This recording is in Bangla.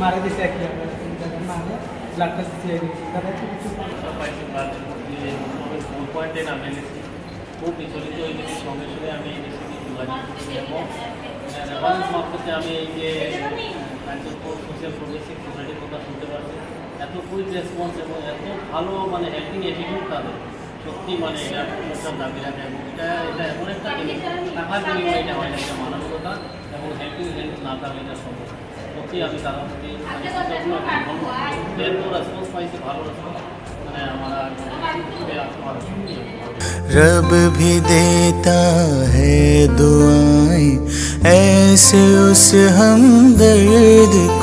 মারা দিছে এক মারা ব্লাড খুব বিচলিত হয়ে গেছি সঙ্গে সঙ্গে আমি যোগাযোগ এবং রেফারেন্স আমি এই যে সোশ্যাল প্রোগ্রেসিভ সোসাইটির কথা শুনতে এত কুইক রেসপন্স এবং এত ভালো মানে হেল্পিং অ্যাটিটিউড তাদের সত্যি মানে এটা একটা দাবি রাখে এবং এটা এটা এমন একটা জিনিস টাকার বিনিময়ে এটা হয় না এটা মানবিকতা এবং হেল্পিং হ্যান্ড না থাকলে এটা সম্ভব সত্যি আমি তার প্রতি মানে কৃতজ্ঞ এবং ধন্যবাদ। যেহেতু রেসপন্স পাইছি ভালো রেসপন্স মানে আমার আত্মহারা সত্যি रब भी देता है दुआएं ऐसे उस हमदर्द को